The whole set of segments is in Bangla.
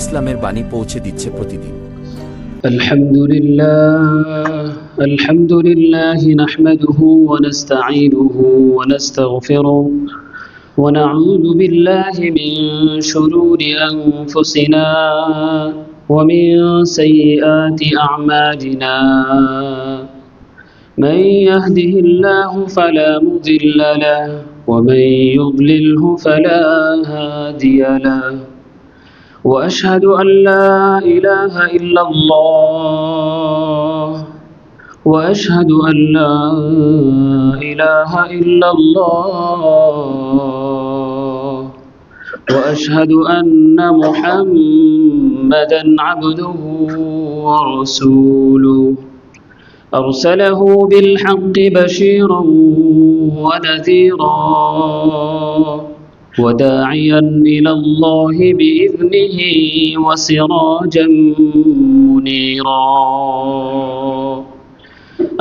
ইসলামের বাণী পৌঁছে দিচ্ছে প্রতিদিন الحمد لله الحمد لله نحمده ونستعينه ونستغفره ونعوذ بالله من شرور أنفسنا ومن سيئات أعمالنا من يهده الله فلا مضل له ومن يضلله فلا هادي له وأشهد أن لا إله إلا الله. وأشهد أن لا إله إلا الله. وأشهد أن محمدا عبده ورسوله. أرسله بالحق بشيرا ونذيرا. وداعيا إلى الله بإذنه وسراجا منيرا.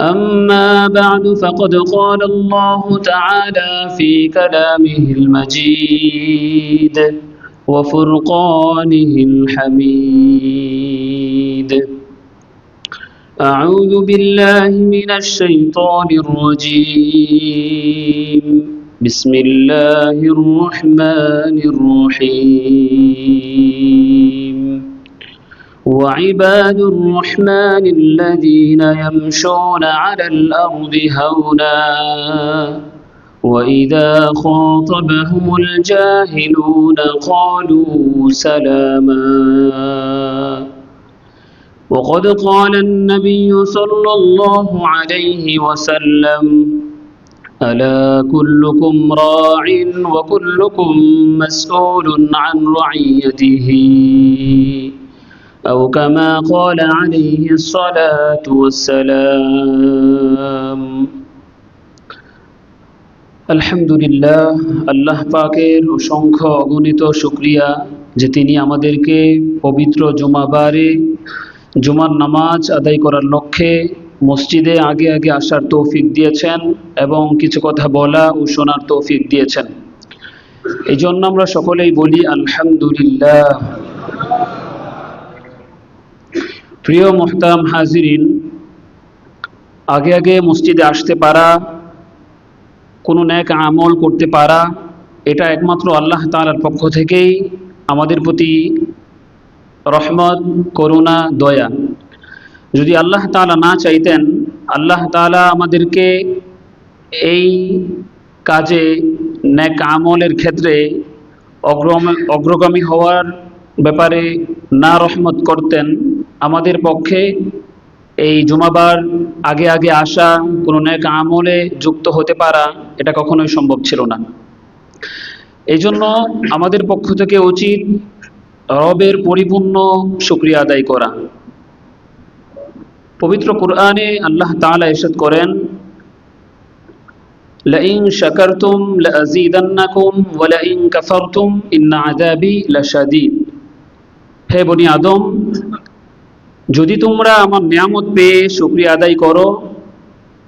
أما بعد فقد قال الله تعالى في كلامه المجيد وفرقانه الحميد. أعوذ بالله من الشيطان الرجيم. بسم الله الرحمن الرحيم. وعباد الرحمن الذين يمشون على الأرض هونا وإذا خاطبهم الجاهلون قالوا سلاما. وقد قال النبي صلى الله عليه وسلم ألا كلكم راع وكلكم مسؤول عن رعيته أو كما قال عليه الصلاة والسلام আলহামদুলিল্লাহ আল্লাহ পাকের অসংখ্য অগণিত শুক্রিয়া যে তিনি আমাদেরকে পবিত্র জুমাবারে জুমার নামাজ আদায় করার লক্ষ্যে মসজিদে আগে আগে আসার তৌফিক দিয়েছেন এবং কিছু কথা বলা ও শোনার তৌফিক দিয়েছেন। এই জন্য আমরা সকলেই বলি, আলহামদুলিল্লাহ। প্রিয় মোহতাম হাজিরিন, আগে আগে মসজিদে আসতে পারা, কোনো ন্যাক আমল করতে পারা, এটা একমাত্র আল্লাহ তালার পক্ষ থেকেই আমাদের প্রতি রহমত, করুণা, দয়া। যদি আল্লাহ তালা না চাইতেন, আল্লাহ তালা আমাদেরকে এই কাজে ন্যাক আমলের ক্ষেত্রে অগ্রম, অগ্রগামী হওয়ার ব্যাপারে না রহমত করতেন, আমাদের পক্ষে এই জুমাবার আগে আগে আসা কোনো ন্যাক আমলে যুক্ত হতে পারা এটা কখনোই সম্ভব ছিল না। এই জন্য আমাদের পক্ষ থেকে উচিত রবের পরিপূর্ণ শুক্রিয়া আদায় করা। পবিত্র কোরআনে আল্লাহ তাআলা ইরশাদ করেন, লাইন শাকারতুম লাযীদান্নাকুম ওয়া লাইন কাফারতুম ইন্না আযাবি লাশাদীদ। হে বনি আদম, যদি তোমরা আমার নিয়ামত পেয়ে শুকরিয়া আদায় করো,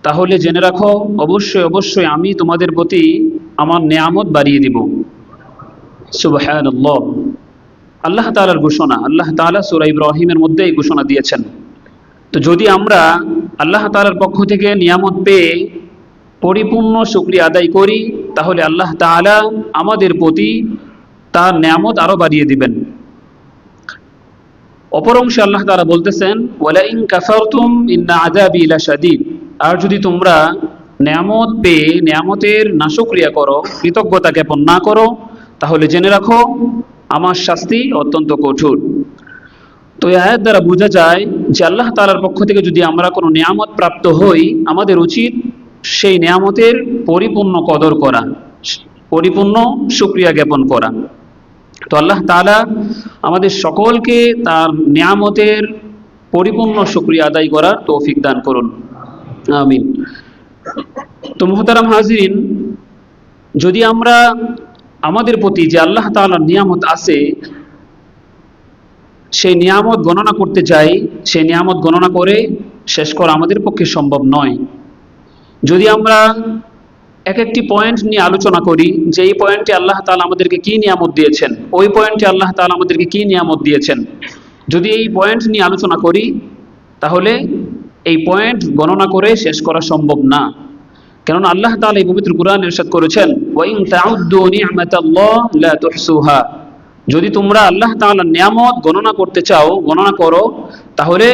তাহলে জেনে রাখো, অবশ্যই অবশ্যই আমি তোমাদের প্রতি আমার নিয়ামত বাড়িয়ে দিব। সুবহানাল্লাহ। আল্লাহ তাআলার ঘোষণা, আল্লাহ তাআলা সূরা ইব্রাহিমের মধ্যে এই ঘোষণা দিয়েছেন। তো যদি আমরা আল্লাহ তাআলার পক্ষ থেকে নিয়ামত পেয়ে পরিপূর্ণ শুকরিয়া আদায় করি, তাহলে আল্লাহ তাআলা আমাদের প্রতি তার নিয়ামত আরও বাড়িয়ে দিবেন। অপর অংশে আল্লাহ তাআলা বলতেছেন, ওয়ালাইন কাফারতুম ইন্না আযাবি লাশাদীদ। আর যদি তোমরা নিয়ামত পেয়ে নিয়ামতের নাশক্রিয়া করো, কৃতজ্ঞতা জ্ঞাপন না করো, তাহলে জেনে রাখো, আমার শাস্তি অত্যন্ত কঠোর। তো এই আয়াত দ্বারা বোঝা যায় যে আল্লাহ তাআলার পক্ষ থেকে যদি আমরা কোনো নিয়ামত প্রাপ্ত হই, আমাদের উচিত সেই নিয়ামতের পরিপূর্ণ কদর করা, পরিপূর্ণ সুক্রিয়া জ্ঞাপন করা। তো আল্লাহ তাআলা আমাদের সকলকে তার নিয়ামতের পরিপূর্ণ সুক্রিয়া আদায় করার তৌফিক দান করুন। আমিন। তো মোহতারাম হাজিরিন, যদি আমরা আমাদের প্রতি যে আল্লাহ তাআলার নিয়ামত আছে সেই নিয়ামত গণনা করতে চাই, সেই নিয়ামত গণনা করে শেষ করা আমাদের পক্ষে সম্ভব নয়। যদি আমরা এক একটি পয়েন্ট নিয়ে আলোচনা করি, যে এই পয়েন্টে আল্লাহ তাআলা আমাদেরকে কি নিয়ামত দিয়েছেন, ওই পয়েন্টে আল্লাহ তাআলা আমাদেরকে কি নিয়ামত দিয়েছেন? যদি এই পয়েন্ট নিয়ে আলোচনা করি, তাহলে এই পয়েন্ট গণনা করে শেষ করা সম্ভব না। কেননা আল্লাহ তাআলা এই পবিত্র কোরআন ইরশাদ করেছেন ওয়াইন লা তুহসুহা। যদি তোমরা আল্লাহ তাআলার নিয়ামত গণনা করতে চাও, গণনা করো, তাহলে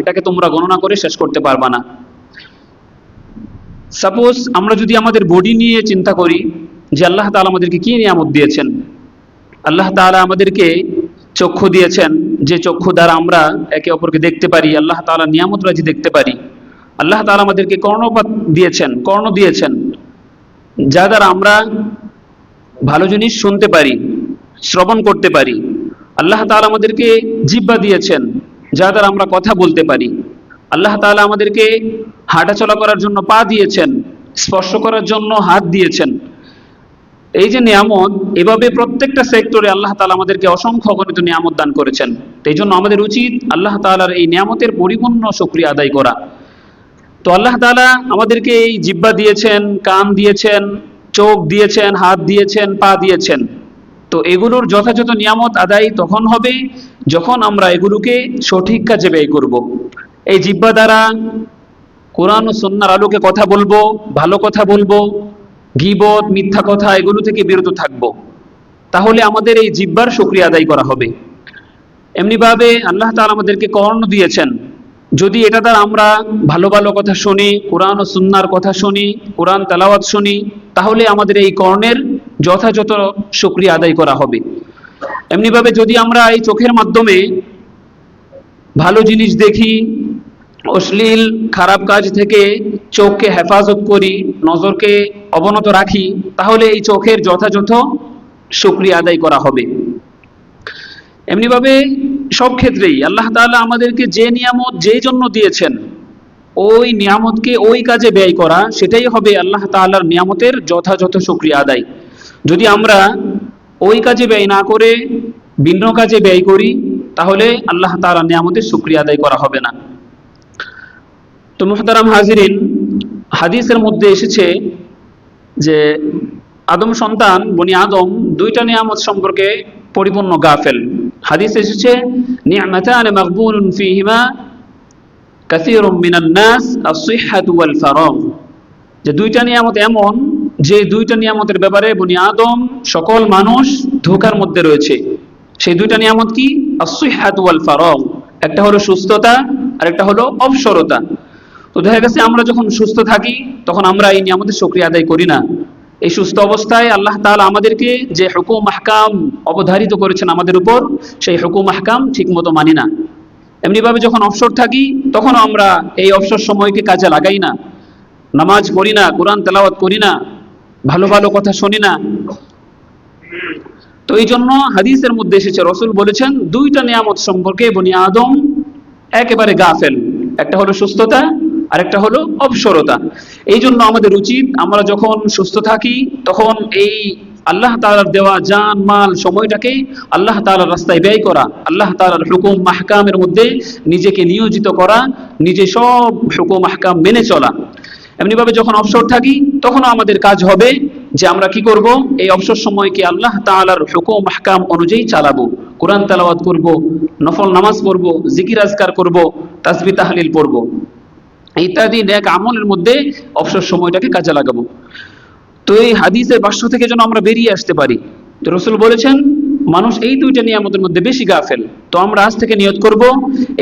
এটাকে তোমরা গণনা করে শেষ করতে পারবা না। সাপোজ আমরা যদি আমাদের বডি নিয়ে চিন্তা করি যে আল্লাহ তাআলা আমাদেরকে কি নিয়ামত দিয়েছেন? আল্লাহ তাআলা আমাদেরকে চক্ষু দিয়েছেন, যে চক্ষু দ্বারা আমরা একে অপরকে দেখতে পারি, আল্লাহ তাআলা নিয়ামত রাজি দেখতে পারি। আল্লাহ তাআলা আমাদেরকে কর্ণপাত দিয়েছেন, কর্ণ দিয়েছেন, যা দ্বারা আমরা ভালো জিনিস শুনতে পারি। শ্রবণ করতে পারি। আল্লাহ তালা আমাদেরকে জিব্বা দিয়েছেন যা দ্বারা আমরা কথা বলতে পারি। আল্লাহ তালা আমাদেরকে হাঁটাচলা করার জন্য পা দিয়েছেন, স্পর্শ করার জন্য হাত দিয়েছেন। এই যে নিয়ামত, এভাবে প্রত্যেকটা সেক্টরে আল্লাহ তালা আমাদেরকে অসংখ্য অগণিত নিয়ামত দান করেছেন। এই জন্য আমাদের উচিত আল্লাহ তাআলার এই নিয়ামতের পরিপূর্ণ শুকরিয়া আদায় করা। তো আল্লাহ তালা আমাদেরকে এই জিব্বা দিয়েছেন, কান দিয়েছেন, চোখ দিয়েছেন, হাত দিয়েছেন, পা দিয়েছেন। তো এগুলোর যথাযথ নিয়ামত আদায় তখন হবে যখন আমরা এগুলোকে সঠিক কাজে ব্যয় করব। এই জিব্বা দ্বারা কোরআন ও সন্ন্যার আলোকে কথা বলব, ভালো কথা বলব, গিবত, মিথ্যা কথা এগুলো থেকে বিরত থাকব। তাহলে আমাদের এই জিব্বার শুক্রিয়া আদায় করা হবে। এমনিভাবে আল্লাহ তাআলা আমাদেরকে কর্ণ দিয়েছেন, যদি এটা দ্বারা আমরা ভালো ভালো কথা শুনি, কোরআন ও সুন্নার কথা শুনি, কোরআন তালাওয়াত শুনি, তাহলে আমাদের এই কর্ণের যথাযথ শুক্রিয়া আদায় করা হবে। এমনিভাবে যদি আমরা এই চোখের মাধ্যমে ভালো জিনিস দেখি, অশ্লীল, খারাপ কাজ থেকে চোখকে হেফাজত করি, নজরকে অবনত রাখি, তাহলে এই চোখের যথাযথ শুক্রিয়া আদায় করা হবে। এমনিভাবে সব ক্ষেত্রেই আল্লাহ তাআলা আমাদেরকে যে নিয়ামত যে জন্য দিয়েছেন, ওই নিয়ামতকে ওই কাজে ব্যয় করা, সেটাই হবে আল্লাহ তাআলার নিয়ামতের যথাযথ শুক্রিয়া আদায়। যদি আমরা ওই কাজে ব্যয় না করে ভিন্ন কাজে ব্যয় করি, তাহলে আল্লাহ তাআলার নিয়ামতের শুক্রিয়া আদায় করা হবে না। তো মুহতারাম হাজিরিন, হাদিসের মধ্যে এসেছে যে আদম সন্তান, বনি আদম, দুইটা নিয়ামত সম্পর্কে পরিপূর্ণ গাফেল। হাদিস এসেছে, নিয়ামাতান মাকবুলুন ফীহিমা কাসীরুম মিনান নাস আস-সিহহাতু ওয়াল ফারাগ। যে দুইটা নিয়ামত এমন যে দুইটা নিয়ামতের ব্যাপারে বনি আদম সকল মানুষ ধোকার মধ্যে রয়েছে, সেই দুইটা নিয়ামত কি? ওয়াল একটা হলো সুস্থতা আর একটা হলো অবসরতা। তো দেখা গেছে আমরা যখন সুস্থ থাকি, তখন আমরা এই নিয়ামতের শুকরিয়া আদায় করি না। এই সুস্থ অবস্থায় আল্লাহ তাআলা আমাদেরকে যে হুকুম আহকাম অবধারিত করেছেন আমাদের উপর, সেই হুকুম আহকাম ঠিক মতো মানি না। এমনিভাবে যখন অবসর থাকি তখন আমরা এই অবসর সময়কে কাজে লাগাই না। নামাজ পড়ি না, কোরআন তেলাওয়াত করি না ভালো ভালো কথা শুনি না। তো এই জন্য হাদিসের মধ্যে এসেছে, রসুল বলেছেন, দুইটা নিয়ামত সম্পর্কে বনি আদম একেবারে গাফেল। একটা হলো সুস্থতা আর একটা হলো অবসরতা। এই জন্য আমাদের উচিত, আমরা যখন সুস্থ থাকি, তখন এই আল্লাহ তাআলার দেওয়া জান, মাল, সময়টাকে আল্লাহ তাআলার রাস্তায় ব্যয় করা, আল্লাহ তাআলার হুকুম, মাহকামের মধ্যে নিজেকে নিয়োজিত করা, নিজে সব হুকুম, মাহকাম মেনে চলা। এমনিভাবে যখন অবসর থাকি, তখনও আমাদের কাজ হবে যে আমরা কি করব? এই অবসর সময়কে আল্লাহ তাআলার হুকুম, মাহকাম অনুযায়ী চালাবো। কোরআন তেলাওয়াত করব, নফল নামাজ পড়ব, জিকির আজকার করব, তাসবি তাহলিল পড়ব। ইত্যাদি নেক আমলের মধ্যে অবসর সময়টাকে কাজে লাগাবো। তো এই হাদিসের বাস্য থেকে যেন আমরা বেরিয়ে আসতে পারি। তো রসুল বলেছেন, মানুষ এই দুইটা নিয়ামতের মধ্যে বেশি গাফেল। তো আমরা আজ থেকে নিয়ত করব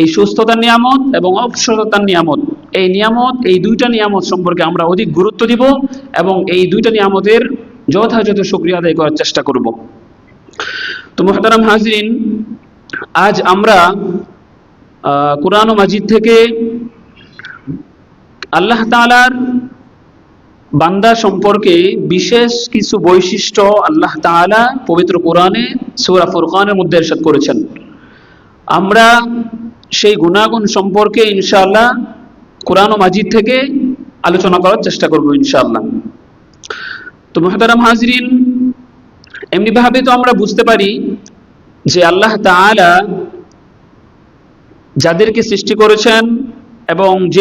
এই সুস্থতার নিয়ামত এবং অবসরতার নিয়ামত। এই নিয়ামত, এই দুইটা নিয়ামত সম্পর্কে আমরা অধিক গুরুত্ব দিব এবং এই দুইটা নিয়ামতের যথাযথ শুক্রিয়া আদায় করার চেষ্টা করব। তো মোহতারাম হাজরিন, আজ আমরা কোরআন মাজিদ থেকে আল্লাহ তাআলার বান্দা সম্পর্কে বিশেষ কিছু বৈশিষ্ট্য আল্লাহ তাআলা পবিত্র কোরআনে, সূরা ফুরকানের মধ্যে ইরশাদ করেছেন। আমরা সেই গুণাগুণ সম্পর্কে ইনশাআল্লাহ কোরআন ও মাজিদ থেকে আলোচনা করার চেষ্টা করব ইনশাআল্লাহ। তো মহাতারাম হাজরিন, এমনিভাবে তো আমরা বুঝতে পারি যে আল্লাহ তাআলা যাদেরকে সৃষ্টি করেছেন এবং যে